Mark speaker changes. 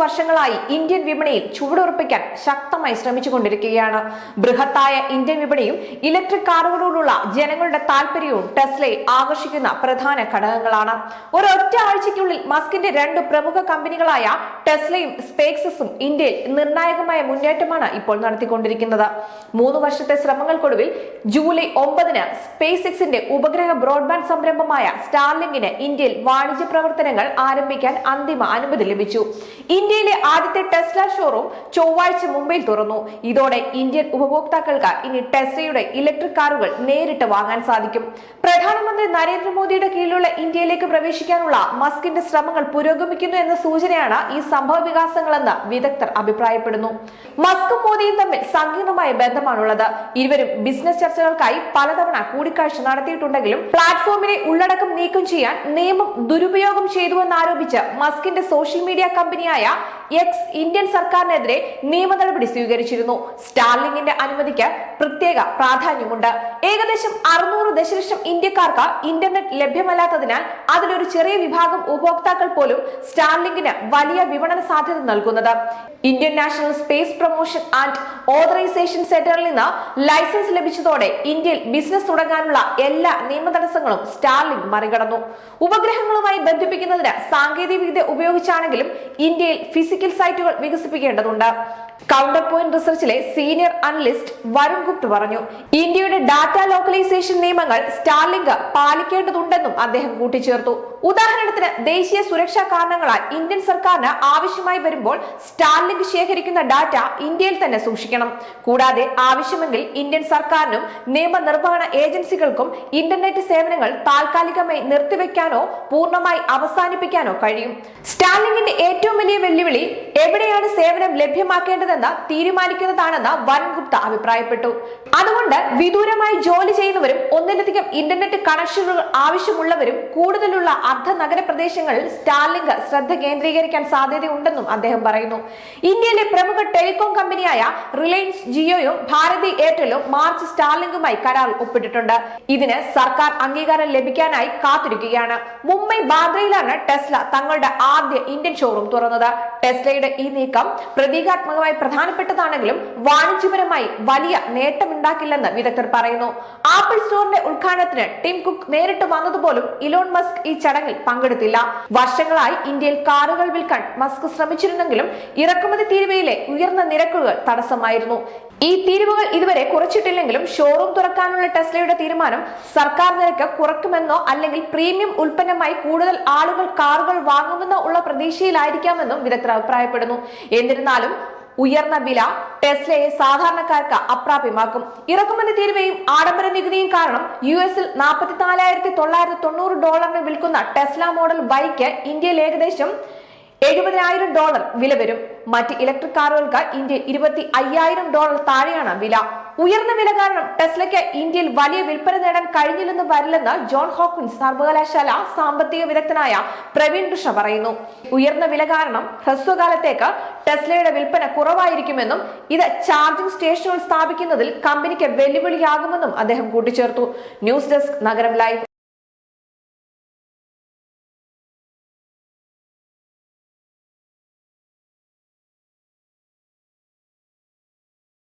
Speaker 1: വർഷങ്ങളായി ഇന്ത്യൻ വിപണിയിൽ ചുവടുറപ്പിക്കാൻ ശക്തമായി ശ്രമിച്ചുകൊണ്ടിരിക്കുകയാണ്. ബൃഹത്തായ ഇന്ത്യൻ വിപണിയും ഇലക്ട്രിക് കാറുകളോടുള്ള ജനങ്ങളുടെ താല്പര്യവും ടെസ്ലയെ ആകർഷിക്കുന്ന പ്രധാന ഘടകങ്ങളാണ്. ഒരൊറ്റ ആഴ്ചയ്ക്കുള്ളിൽ മസ്കിന്റെ രണ്ട് പ്രമുഖ കമ്പനികളായ ടെസ്ലയും സ്പേക്സസും ഇന്ത്യയിൽ നിർണായകമായ മുന്നേറ്റമാണ് ഇപ്പോൾ നടത്തിക്കൊണ്ടിരിക്കുന്നത്. മൂന്ന് വർഷത്തെ ശ്രമങ്ങൾക്കൊടുവിൽ ജൂലൈ ഒമ്പതിന് സ്പേസ് എക്സിന്റെ ഉപഗ്രഹ ബ്രോഡ്ബാൻഡ് സംരംഭമായ സ്റ്റാർലിങ്കിന് ഇന്ത്യയിൽ വാണിജ്യ പ്രവർത്തനങ്ങൾ ആരംഭിക്കാൻ അന്തിമ അനുമതി ലഭിച്ചു. ഇന്ത്യയിലെ ആദ്യത്തെ ടെസ്ല ഷോറൂം ചൊവ്വാഴ്ച മുംബൈയിൽ തുറന്നു. ഇതോടെ ഇന്ത്യൻ ഉപഭോക്താക്കൾക്ക് ഇനി ടെസ്ലയുടെ ഇലക്ട്രിക് കാറുകൾ നേരിട്ട് വാങ്ങാൻ സാധിക്കും. പ്രധാനമന്ത്രി നരേന്ദ്രമോദിയുടെ കീഴിലുള്ള ഇന്ത്യയിലേക്ക് പ്രവേശിക്കാനുള്ള മസ്കിന്റെ ശ്രമങ്ങൾ പുരോഗമിക്കുന്നു എന്ന സൂചനയാണ് ഈ സംഭവ വികാസങ്ങളെന്ന് വിദഗ്ധർ അഭിപ്രായപ്പെടുന്നു. മസ്കും മോദിയും തമ്മിൽ സങ്കീർണമായ ബന്ധമാണുള്ളത്. ഇരുവരും ബിസിനസ് ചർച്ചകൾക്കായി പലതവണ കൂടിക്കാഴ്ച നടത്തിയിട്ടുണ്ടെങ്കിലും പ്ലാറ്റ്ഫോമിനെ ഉള്ളടക്കം നീക്കം ചെയ്യാൻ നിയമം ദുരുപയോഗം ചെയ്തുവെന്നാരോപിച്ച് മസ്കിന്റെ സോഷ്യൽ മീഡിയ കമ്പനിയായ എക്സ് ഇന്ത്യൻ സർക്കാരിനെതിരെ നിയമ നടപടി സ്വീകരിച്ചിരുന്നു. സ്റ്റാർലിംഗിന്റെ അനുമതിക്ക് പ്രത്യേക പ്രാധാന്യമുണ്ട്. ഏകദേശം അറുന്നൂറ് ദശലക്ഷം ഇന്ത്യക്കാർക്ക് ഇന്റർനെറ്റ് ലഭ്യമല്ലാത്തതിനാൽ അതിലൊരു ചെറിയ വിഭാഗം ഉപഭോക്താക്കൾ പോലും സ്റ്റാർലിംഗിന് വലിയ വിപണന സാധ്യത നൽകുന്നത്. Indian National Space Promotion and Authorization സെന്ററിൽ നിന്ന് ലൈസൻസ് ലഭിച്ചതോടെ ഇന്ത്യയിൽ ബിസിനസ് തുടങ്ങാനുള്ള എല്ലാ നിയമ തടസ്സങ്ങളും സ്റ്റാർലിംഗ് മറികടന്നു. ഉപഗ്രഹങ്ങളുമായി ബന്ധിപ്പിക്കുന്നതിന് സാങ്കേതിക വിദ്യ ഉപയോഗിച്ചാണെങ്കിലും ഇന്ത്യയിൽ ഫിസിക്കൽ സൈറ്റുകൾ വികസിപ്പിക്കേണ്ടതുണ്ട്. കൗണ്ടർ പോയിന്റ് റിസർച്ചിലെ സീനിയർ അനലിസ്റ്റ് വരുൺ ഗുപ്ത് പറഞ്ഞു. ഇന്ത്യയുടെ ഡാറ്റ ലോക്കലൈസേഷൻ നിയമങ്ങൾ സ്റ്റാർലിങ്ക് പാലിക്കേണ്ടതുണ്ടെന്നും അദ്ദേഹം കൂട്ടിച്ചേർത്തു. ഉദാഹരണത്തിന് ദേശീയ സുരക്ഷാ കാരണങ്ങളാൽ ഇന്ത്യൻ സർക്കാരിന് ആവശ്യമായി വരുമ്പോൾ സ്റ്റാർലിങ്ക് ശേഖരിക്കുന്ന ഡാറ്റ ഇന്ത്യയിൽ തന്നെ സൂക്ഷിക്കണം. കൂടാതെ ആവശ്യമെങ്കിൽ ഇന്ത്യൻ സർക്കാരിനും നിയമനിർവഹണ ഏജൻസികൾക്കും ഇന്റർനെറ്റ് സേവനങ്ങൾ താൽക്കാലികമായി നിർത്തിവെക്കാനോ പൂർണമായി അവസാനിപ്പിക്കാനോ കഴിയും. സ്റ്റാർലിങ്കിന്റെ ഏറ്റവും വലിയ വെല്ലുവിളി എവിടെയാണ് സേവനം ലഭ്യമാക്കേണ്ടതെന്ന് തീരുമാനിക്കുന്നതാണെന്ന് വൻഗുപ്ത അഭിപ്രായപ്പെട്ടു. അതുകൊണ്ട് വിദൂരമായി ജോലി ചെയ്യുന്നവരും ഒന്നിലധികം ഇന്റർനെറ്റ് കണക്ഷനുകൾ ആവശ്യമുള്ളവരും കൂടുതലുള്ള അർദ്ധ നഗര പ്രദേശങ്ങളിൽ സ്റ്റാർലിങ്ക് ശ്രദ്ധ കേന്ദ്രീകരിക്കാൻ സാധ്യതയുണ്ടെന്നും അദ്ദേഹം പറയുന്നു. ഇന്ത്യയിലെ പ്രമുഖ ടെലികോം കമ്പനിയായ റിലയൻസ് ജിയോയും ഭാരതി എയർടെലും മാർച്ച് സ്റ്റാർലിങ്കുമായി കരാർ ഒപ്പിട്ടിട്ടുണ്ട്. ഇതിന് സർക്കാർ അംഗീകാരം ലഭിക്കാനായി കാത്തിരിക്കുകയാണ്. മുംബൈ ബാദ്രയിലാണ് ടെസ്ല തങ്ങളുടെ ആദ്യ ഇന്ത്യൻ ഷോറൂം തുറന്നത്. ടെസ്ലയുടെ ഈ നീക്കം പ്രതീകാത്മകമായി പ്രധാനപ്പെട്ടതാണെങ്കിലും വാണിജ്യപരമായി വലിയ നേട്ടമുണ്ടാക്കില്ലെന്ന് വിദഗ്ധർ പറയുന്നു. ആപ്പിൾ സ്റ്റോറിന്റെ ഉദ്ഘാടനത്തിന് ടിം കുക്ക് നേരിട്ട് വന്നതുപോലും ഇലോൺ മസ്ക് ഈ ചടങ്ങിൽ പങ്കെടുത്തില്ല. വർഷങ്ങളായി ഇന്ത്യയിൽ കാറുകൾ വിൽക്കാൻ മസ്ക് ശ്രമിച്ചിരുന്നെങ്കിലും ഇറക്കുമതി തീരുവയിലെ ഉയർന്ന നിരക്കുകൾ തടസ്സമായിരുന്നു. ഈ തീരുവകൾ ഇതുവരെ കുറച്ചിട്ടില്ലെങ്കിലും ഷോറൂം തുറക്കാനുള്ള ടെസ്ലയുടെ തീരുമാനം സർക്കാർ നിരക്ക് കുറക്കുമെന്നോ അല്ലെങ്കിൽ പ്രീമിയം ഉൽപ്പന്നമായി കൂടുതൽ ആളുകൾ കാറുകൾ വാങ്ങുമെന്നോ ഉള്ള പ്രതീക്ഷയിലായിരിക്കാമെന്നും വിദഗ്ധർ അഭിപ്രായപ്പെടുന്നു. എന്നിരുന്നാലും ഉയർന്ന വില ടെസ്ലയെ സാധാരണക്കാർക്ക് അപ്രാപ്യമാക്കും. ഇറക്കുമതി തീരുവയും ആഡംബര നികുതിയും കാരണം യു എസിൽ നാൽപ്പത്തിനാലായിരത്തി തൊള്ളായിരത്തി തൊണ്ണൂറ് ഡോളറിന് വിൽക്കുന്ന ടെസ്ല മോഡൽ വൈക്ക് ഇന്ത്യയിൽ ഏകദേശം എഴുപതിനായിരം ഡോളർ വില വരും മറ്റ് ഇലക്ട്രിക് കാറുകൾക്ക് ഇന്ത്യയിൽ ഇരുപത്തി അയ്യായിരം ഡോളർ താഴെയാണ് വില. ഉയർന്ന വില കാരണം ടെസ്ലയ്ക്ക് ഇന്ത്യയിൽ വലിയ വിൽപ്പന നേടാൻ കഴിഞ്ഞില്ലെന്ന് വരില്ലെന്ന് ജോൺ ഹോക്കിൻസ് സർവകലാശാല സാമ്പത്തിക വിദഗ്ധനായ പ്രവീൺ ഋഷ പറയുന്നു. ഉയർന്ന വില കാരണം ഹ്രസ്വകാലത്തേക്ക് ടെസ്ലയുടെ വിൽപ്പന കുറവായിരിക്കുമെന്നും ഇത് ചാർജിംഗ് സ്റ്റേഷനുകൾ സ്ഥാപിക്കുന്നതിൽ കമ്പനിക്ക് വെല്ലുവിളിയാകുമെന്നും അദ്ദേഹം കൂട്ടിച്ചേർത്തു. News desk Nagaram live.